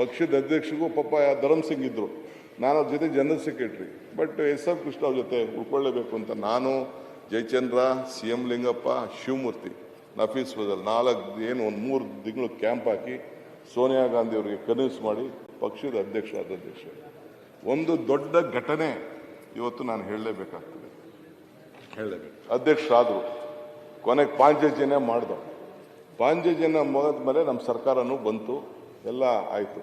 ಪಕ್ಷದ ಅಧ್ಯಕ್ಷರಿಗೂ ಪಾಪ ಧರಮ್ ಸಿಂಗ್ ಇದ್ರು. ನಾನು ಅವ್ರ ಜೊತೆ general secretary but S R Krishna ಅವ್ರ ಜೊತೆ ಉಳ್ಕೊಳ್ಳೇಬೇಕು ಅಂತ ನಾನು ಜಯಚಂದ್ರ ಸಿ ಎಂ ಲಿಂಗಪ್ಪ ಶಿವಮೂರ್ತಿ ನಫೀಸ್ ಫಜಲ್ ನಾಲ್ಕು ಏನು ಒಂದು ಮೂರು ತಿಂಗಳು ಕ್ಯಾಂಪ್ ಹಾಕಿ ಸೋನಿಯಾ ಗಾಂಧಿ ಅವರಿಗೆ ಕನ್ವಿನ್ಸ್ ಮಾಡಿ ಪಕ್ಷದ ಅಧ್ಯಕ್ಷ ಅಧ್ಯಕ್ಷ. ಒಂದು ದೊಡ್ಡ ಘಟನೆ ಇವತ್ತು ನಾನು ಹೇಳಲೇಬೇಕಾಗ್ತದೆ. ಹೇಳಲೇಬೇಕು. ಅಧ್ಯಕ್ಷರಾದರು. ಕೊನೆಗೆ ಪಾಂಚಜನ್ಯ ಮಾಡಿದ್ರು ಪಾಂಚಜನ್ಯ ಮುಗಿದ ಮೇಲೆ ನಮ್ಮ ಸರ್ಕಾರನೂ ಬಂತು. ಎಲ್ಲ ಆಯಿತು.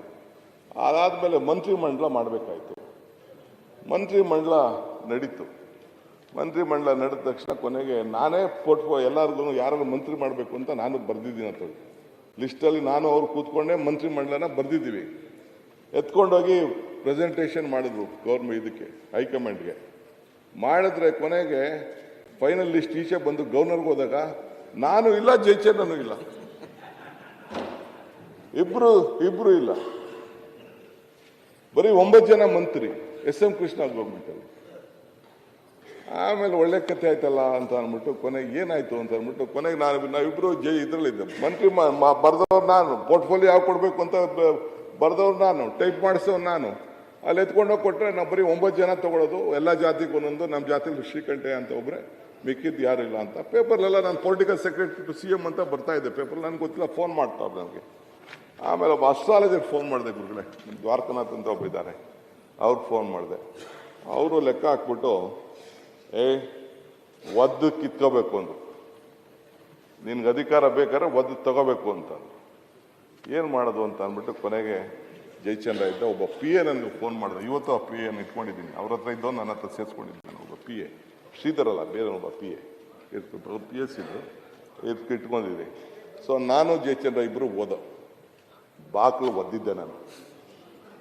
ಅದಾದಮೇಲೆ ಮಂತ್ರಿಮಂಡಲ ಮಾಡಬೇಕಾಯ್ತು. ಮಂತ್ರಿಮಂಡಲ ನಡೀತು. ಮಂತ್ರಿಮಂಡಲ ನಡೆದ ತಕ್ಷಣ ಕೊನೆಗೆ ನಾನೇ ಪೋರ್ಟ್ಫೋ ಎಲ್ಲರಿಗೂ ಯಾರನ್ನು ಮಂತ್ರಿ ಮಾಡಬೇಕು ಅಂತ ನಾನು ಬರೆದಿದ್ದೀನಿ ಅಂತ ಲಿಸ್ಟಲ್ಲಿ ನಾನು ಅವ್ರು ಕೂತ್ಕೊಂಡೇ ಮಂತ್ರಿಮಂಡಲನ ಬರೆದಿದ್ದೀವಿ. ಎತ್ಕೊಂಡೋಗಿ ಪ್ರೆಸೆಂಟೇಷನ್ ಮಾಡಿದ್ರು ಗೌರ್ಮೆಂಟ್ ಇದಕ್ಕೆ, ಹೈಕಮಾಂಡ್ಗೆ. ಮಾಡಿದ್ರೆ ಕೊನೆಗೆ ಫೈನಲ್ ಲಿಸ್ಟ್ ಈಚೆ ಬಂದು ಗವರ್ನರ್ಗೆ ಹೋದಾಗ ನಾನು ಇಲ್ಲ ಜೈಚೆ ಇಲ್ಲ. ಇಬ್ರು ಇಬ್ರು ಇಲ್ಲ. ಬರೀ ಒಂಬತ್ತು ಜನ ಮಂತ್ರಿ, ಎಸ್ ಎಂ ಕೃಷ್ಣ ಗೌರ್ಮೆಂಟಲ್ಲಿ ಆಮೇಲೆ ಒಳ್ಳೆ ಕಥೆ ಆಯ್ತಲ್ಲ ಅಂತ ಅಂದ್ಬಿಟ್ಟು ಕೊನೆಗೆ ಏನಾಯ್ತು ಅಂತ ಅಂದ್ಬಿಟ್ಟು ಕೊನೆಗೆ ನಾನು, ನಾವಿಬ್ರು ಜೈ ಇದ್ರಲ್ಲಿದ್ದೆ ಮಂತ್ರಿ ಬರ್ದವ್ರು ನಾನು ಪೋರ್ಟ್ಫೋಲಿಯೋ ಯಾವ ಕೊಡಬೇಕು ಅಂತ ಬರ್ದವ್ರು ನಾನು ಟೈಪ್ ಮಾಡಿಸೋ ನಾನು. ಅಲ್ಲಿ ಎತ್ಕೊಂಡೋಗಿ ಕೊಟ್ಟರೆ ನಾವು ಬರೀ ಒಂಬತ್ತು ಜನ ತಗೊಳ್ಳೋದು ಎಲ್ಲ ಜಾತಿಗೆ ಒಂದೊಂದು ನಮ್ಮ ಜಾತಿಲಿ ಶ್ರೀಕಂಠೆ ಅಂತ ಒಬ್ಬರೇ ಮಿಕ್ಕಿದ್ದು ಯಾರು ಇಲ್ಲ ಅಂತ. ಪೇಪರ್ಲೆಲ್ಲ ನಾನು political secretary to C M ಅಂತ ಬರ್ತಾ ಇದ್ದೆ. ಪೇಪರ್ ನನಗೆ ಗೊತ್ತಿಲ್ಲ ಫೋನ್ ಮಾಡ್ತಾರೆ ನನಗೆ. ಆಮೇಲೆ ಒಬ್ಬ ಅಸ್ಟ್ರಾಲಜರ್ ಫೋನ್ ಮಾಡಿದೆ ಗುರುಗಳೇ. ದ್ವಾರಕನಾಥ್ ಅಂತ ಒಬ್ಬ ಇದ್ದಾರೆ. ಅವ್ರಿಗೆ ಫೋನ್ ಮಾಡಿದೆ. ಅವರು ಲೆಕ್ಕ ಹಾಕ್ಬಿಟ್ಟು, ಏ, ಒದ್ದು ಕಿತ್ಕೋಬೇಕು ಅಂದರು. ನಿನ್ಗೆ ಅಧಿಕಾರ ಬೇಕಾದ್ರೆ ಒದ್ದು ತಗೋಬೇಕು ಅಂತ ಏನು ಮಾಡೋದು ಅಂತ ಅಂದ್ಬಿಟ್ಟು ಕೊನೆಗೆ ಜಯಚಂದ್ರ ಇದ್ದ ಒಬ್ಬ ಪಿ ಎ ನನಗೆ ಫೋನ್ ಮಾಡಿದೆ. ಇವತ್ತು ಆ ಪಿ ಎನ್ ಇಟ್ಕೊಂಡಿದ್ದೀನಿ. ಅವ್ರ ಹತ್ರ ಇದ್ದವ್ ನನ್ನ ಹತ್ರ ಸೇರಿಸ್ಕೊಂಡಿದ್ದೀನಿ ಒಬ್ಬ ಪಿ ಎ ಶ್ರೀಧರಲ್ಲ ಬೇರೆ ಒಬ್ಬ ಪಿ ಎ ಇರ್ತು ಪಿ ಎಸ್ ಇದ್ರು ಇದಕ್ಕೆ ಇಟ್ಕೊಂಡಿದ್ದೀನಿ. ಸೊ ನಾನು ಜಯಚಂದ್ರ ಇಬ್ಬರು ಓದ ಬಾಕ್ಲು ಒದ್ದಿದ್ದೆ ನಾನು.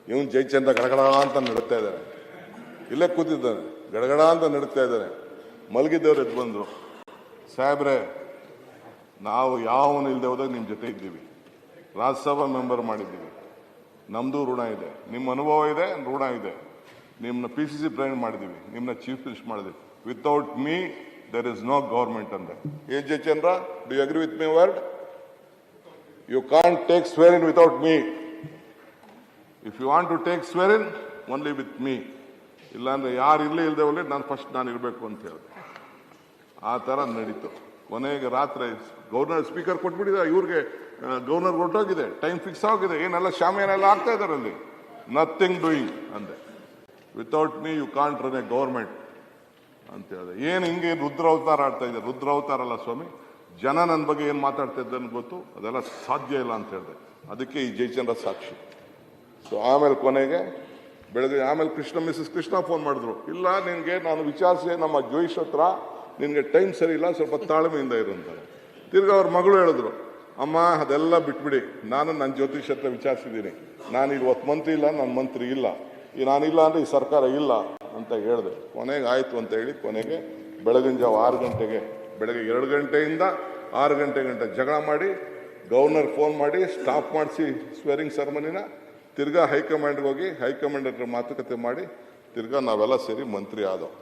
ಇವನು ಜೈಚಂದ ಗಡಗಡ ಅಂತ ನಡುತ್ತಾ ಇದ್ದಾರೆ ಇಲ್ಲೇ ಕೂತಿದ್ದಾನೆ. ಗಡಗಡ ಅಂತ ನಡುತ್ತಾ ಇದ್ದಾರೆ ಮಲಗಿದ್ದವ್ರು ಎದ್ದು ಬಂದರು. ಸಾಹೇಬ್ರೆ, ನಾವು ಯಾವನು ಇಲ್ಲದೆ ಹೋದಾಗ ನಿಮ್ಮ ಜೊತೆ ಇದ್ದೀವಿ. ರಾಜ್ಯಸಭಾ ಮೆಂಬರ್ ಮಾಡಿದ್ದೀವಿ. ನಮ್ಮದು ಋಣ ಇದೆ. ನಿಮ್ಮ ಅನುಭವ ಇದೆ, ಋಣ ಇದೆ. ನಿಮ್ಮನ್ನ ಪಿ ಸಿ ಸಿ ಪ್ರೆಸಿಡೆಂಟ್ ಮಾಡಿದ್ದೀವಿ. ನಿಮ್ಮನ್ನ ಚೀಫ್ ಮಿನಿಸ್ಟರ್ ಮಾಡಿದ್ದೀವಿ. Without me there is no government ಅಂದೆ. ಏ Jayachandra do you agree with my word you can't take swearing without me if you want to take swearing only with me ಇಲ್ಲಾಂದ್ರೆ ಯಾರು ಇಲ್ಲೇ ಇಲ್ಲದೆ ಹೋಗ್ಲಿ, ನಾನು ಫಸ್ಟ್ ನಾನು ಇರಬೇಕು ಅಂತ ಹೇಳಿದೆ. ಆ ಥರ ನಡೀತು. ಕೊನೆಗೆ ರಾತ್ರಿ ಗವರ್ನರ್ ಸ್ಪೀಕರ್ ಕೊಟ್ಬಿಟ್ಟಿದ್ದಾರೆ ಇವ್ರಿಗೆ ಗವರ್ನರ್ ಹೊರಟೋಗಿದೆ ಟೈಮ್ ಫಿಕ್ಸ್ ಆಗಿದೆ, ಏನೆಲ್ಲ ಶಾಮಿಯಾನೆಲ್ಲ ಆಗ್ತಾ ಇದ್ದಾರೆ ಅಲ್ಲಿ? ನಥಿಂಗ್ ಡೂಯಿಂಗ್ ಅಂದೆ. Without me you can't run a government ಅಂತ ಹೇಳಿದೆ. ಏನು ಹಿಂಗೆ ರುದ್ರ ಅವತಾರ ಆಡ್ತಾ ಇದೆ ರುದ್ರ ಅವತಾರ ಅಲ್ಲ ಸ್ವಾಮಿ? ಜನ ನನ್ನ ಬಗ್ಗೆ ಏನು ಮಾತಾಡ್ತಾ ಅಂತ ಗೊತ್ತು. ಅದೆಲ್ಲ ಸಾಧ್ಯ ಇಲ್ಲ ಅಂತ ಹೇಳಿದೆ. ಅದಕ್ಕೆ ಈ ಜಯಚಂದ್ರ ಸಾಕ್ಷಿ. ಸೊ ಆಮೇಲೆ ಕೊನೆಗೆ ಬೆಳಗ್ಗೆ ಆಮೇಲೆ ಕೃಷ್ಣ ಮಿಸಸ್ ಕೃಷ್ಣ ಫೋನ್ ಮಾಡಿದ್ರು. ಇಲ್ಲ, ನಿನಗೆ ನಾನು ವಿಚಾರಿಸಿ, ನಮ್ಮ ಜೋಯಿಸ್ ಹತ್ರ ನಿನಗೆ ಟೈಮ್ ಸರಿ ಇಲ್ಲ, ಸ್ವಲ್ಪ ತಾಳ್ಮೆಯಿಂದ ಇರು ಅಂತಾರೆ ತಿರ್ಗಿ ಅವ್ರ ಮಗಳು ಹೇಳಿದ್ರು, ಅಮ್ಮ, ಅದೆಲ್ಲ ಬಿಟ್ಬಿಡಿ. ನಾನು ನನ್ನ ಜ್ಯೋತಿಷ್ ಹತ್ರ ವಿಚಾರಿಸಿದ್ದೀನಿ. ನಾನು ಈಗ ಒತ್ತು ಮಂತ್ರಿ ಇಲ್ಲ ನನ್ನ ಮಂತ್ರಿ ಇಲ್ಲ. ಈ ನಾನಿಲ್ಲ ಅಂದರೆ ಈ ಸರ್ಕಾರ ಇಲ್ಲ, ಅಂತ ಹೇಳಿದೆ. ಕೊನೆಗೆ ಆಯಿತು ಅಂತ ಹೇಳಿ, ಕೊನೆಗೆ ಬೆಳಗಿನ ಜಾವ ಆರು ಗಂಟೆಗೆ ಬೆಳಗ್ಗೆ ಎರಡು ಗಂಟೆಯಿಂದ ಆರು ಗಂಟೆ ಗಂಟೆ ಜಗಳ ಮಾಡಿ ಗವರ್ನರ್ ಫೋನ್ ಮಾಡಿ ಸ್ಟಾಪ್ ಮಾಡಿಸಿ ಸ್ವೇರಿಂಗ್ ಸೆರೆಮನಿನ ತಿರ್ಗಾ ಹೈಕಮಾಂಡ್ಗೆ ಹೋಗಿ ಹೈಕಮಾಂಡ್ ಹತ್ರ ಮಾತುಕತೆ ಮಾಡಿ ತಿರ್ಗಾ ನಾವೆಲ್ಲ ಸೇರಿ ಮಂತ್ರಿ ಆದವು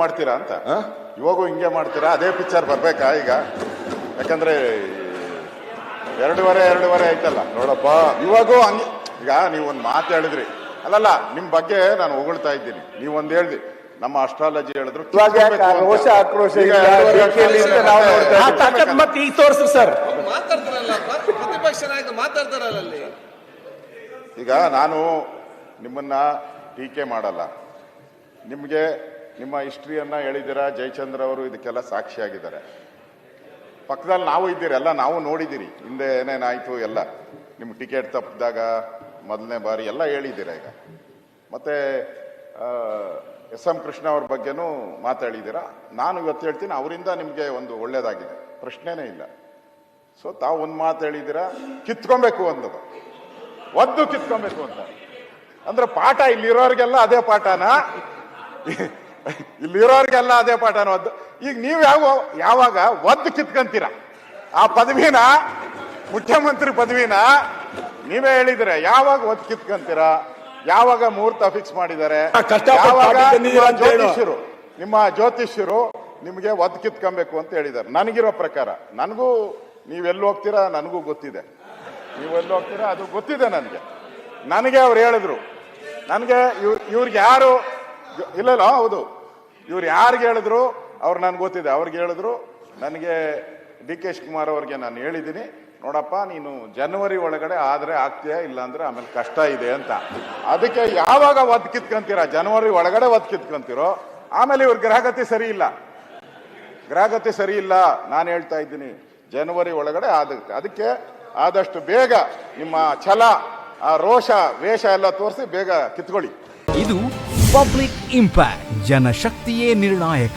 ಮಾಡ್ತೀರಾ ಅಂತ? ಇವಾಗ ಹಿಂಗೆ ಮಾಡ್ತೀರಾ? ಅದೇ ಪಿಕ್ಚರ್ ಬರಬೇಕಾ ಈಗ? ಯಾಕಂದ್ರೆ ಎರಡೂವರೆ ಎರಡೂವರೆ ಆಯ್ತಲ್ಲ. ನೋಡಪ್ಪ. ಇವಾಗೂ ಹಂಗೆ ಈಗ ನೀವು ಒಂದು ಮಾತು ಹೇಳಿದ್ರಿ. ಅಲ್ಲಲ್ಲ ನಿಮ್ಮ ಬಗ್ಗೆ ನಾನು ಹೊಗಳ್ತಾ ಇದ್ದೀನಿ. ನೀವು ಒಂದು ಹೇಳ್ದಿ ನಮ್ಮ ಅಸ್ಟ್ರಾಲಜಿ ಹೇಳಿದ್ರು ಇವಾಗ ಯಾಕೆ ಆ ರೋಷ ಆಕ್ರೋಶ ಈಗ ಇಲ್ಲ? ಎರಡೂವರೆ DK ಲಿಸ್ಟ್ ನಾವು ನೋಡ್ತಾ ಆ ಇದ್ದೀವಿ. ತಾಕತ್ ಮತ್ತೆ ಈಗ ತೋರಿಸ್ರಿ ಸರ್. ಪ್ರತಿಪಕ್ಷ ನಾಯಕ ಮಾತಾಡ್ತಾರಲ್ಲ ಅಲ್ಲಿ. ಈಗ ನಾನು ನಿಮ್ಮನ್ನ ಟೀಕೆ ಮಾಡಲ್ಲ. ನಿಮಗೆ ನಿಮ್ಮ ಹಿಸ್ಟ್ರಿಯನ್ನ ಹೇಳಿದ್ದೀರಾ? ಜಯಚಂದ್ರ ಅವರು ಇದಕ್ಕೆಲ್ಲ ಸಾಕ್ಷಿಯಾಗಿದ್ದಾರೆ. ಪಕ್ಕದಲ್ಲಿ ನಾವು ಇದ್ದೀರಿ ಎಲ್ಲ ನಾವು ನೋಡಿದ್ದೀರಿ. ಹಿಂದೆ ಏನೇನಾಯ್ತು ಎಲ್ಲ. ನಿಮ್ಮ ಟಿಕೆಟ್ ತಪ್ಪಿದಾಗ ಮೊದಲನೇ ಬಾರಿ ಎಲ್ಲ ಹೇಳಿದ್ದೀರಾ ಈಗ. ಮತ್ತೆ ಎಸ್ ಎಂ ಕೃಷ್ಣ ಅವ್ರ ಬಗ್ಗೆನೂ ಮಾತಾಡಿದ್ದೀರಾ? ನಾನು ಇವತ್ತು ಹೇಳ್ತೀನಿ, ಅವರಿಂದ ನಿಮಗೆ ಒಂದು ಒಳ್ಳೆಯದಾಗಿದೆ ಪ್ರಶ್ನೆನೇ ಇಲ್ಲ. ಸೊ ತಾವು ಒಂದು ಮಾತು ಹೇಳಿದ್ದೀರಾ? ಕಿತ್ಕೊಬೇಕು ಅಂದದು ಒದ್ದು ಕಿತ್ಕೊಬೇಕು ಅಂತ. ಅಂದ್ರೆ ಪಾಠ ಇಲ್ಲಿರೋರಿಗೆಲ್ಲ ಅದೇ ಪಾಠನ? ಇಲ್ಲಿರೋರಿಗೆಲ್ಲ ಅದೇ ಪಾಠನ? ಒದ್ದು ಈಗ ನೀವು ಯಾವ ಯಾವಾಗ ಒದ್ದು ಕಿತ್ಕೊಂತೀರ? ಆ ಪದವಿನ? ಮುಖ್ಯಮಂತ್ರಿ ಪದವಿನ? ನೀವೇ ಹೇಳಿದ್ರೆ ಯಾವಾಗ ಒದ್ದು ಕಿತ್ಕೊಂತೀರಾ? ಯಾವಾಗ ಮುಹೂರ್ತ ಫಿಕ್ಸ್ ಮಾಡಿದ್ದಾರೆ? ಯಾವಾಗ ಜ್ಯೋತಿಷ್ಯರು ನಿಮ್ಮ ಜ್ಯೋತಿಷ್ಯರು ನಿಮಗೆ ಒದ್ ಕಿತ್ಕೊಬೇಕು ಅಂತ ಹೇಳಿದ್ದಾರೆ. ನನಗಿರೋ ಪ್ರಕಾರ ನನಗೂ ನೀವೆಲ್ಲಿ ಹೋಗ್ತೀರಾ ನನಗೂ ಗೊತ್ತಿದೆ. ನೀವು ಎಲ್ಲಿ ಹೋಗ್ತೀರಾ ಅದು ಗೊತ್ತಿದೆ ನನಗೆ. ನನಗೆ ಅವ್ರು ಹೇಳಿದ್ರು. ನನಗೆ ಇವ್ ಇವ್ರಿಗೆ ಯಾರು ಇಲ್ಲಲ್ಲ ಇಲ್ಲ ಹೌದು. ಇವ್ರು ಯಾರಿಗೆ ಹೇಳಿದ್ರು ಅವ್ರು ನನ್ಗೆ ಗೊತ್ತಿದೆ. ಅವ್ರಿಗೆ ಹೇಳಿದ್ರು ನನಗೆ ಡಿ ಕೆ ಶಿವಕುಮಾರ್ ಅವ್ರಿಗೆ ನಾನು ಹೇಳಿದ್ದೀನಿ. ನೋಡಪ್ಪ, ನೀನು ಜನವರಿ ಒಳಗಡೆ ಆದರೆ ಆಗ್ತೀಯಾ ಇಲ್ಲ ಅಂದ್ರೆ ಆಮೇಲೆ ಕಷ್ಟ ಇದೆ ಅಂತ. ಅದಕ್ಕೆ ಯಾವಾಗ ಒದ್ ಕಿತ್ಕೊಂತೀರ ಜನವರಿ ಒಳಗಡೆ ಒದ್ ಕಿತ್ಕೊಂತೀರೋ ಆಮೇಲೆ ಇವ್ರ ಗ್ರಹಗತಿ ಸರಿ ಇಲ್ಲ. ಗ್ರಹಗತಿ ಸರಿ ಇಲ್ಲ, ನಾನು ಹೇಳ್ತಾ ಇದ್ದೀನಿ. ಜನವರಿ ಒಳಗಡೆ ಆಗುತ್ತೆ. ಅದಕ್ಕೆ ಆದಷ್ಟು ಬೇಗ ನಿಮ್ಮ ಛಲ, ಆ ರೋಷ, ವೇಷ ಎಲ್ಲ ತೋರಿಸಿ ಬೇಗ ಕಿತ್ಕೊಳ್ಳಿ. ಇದು ಪಬ್ಲಿಕ್ ಇಂಪ್ಯಾಕ್ಟ್, ಜನಶಕ್ತಿಯೇ ನಿರ್ಣಾಯಕ.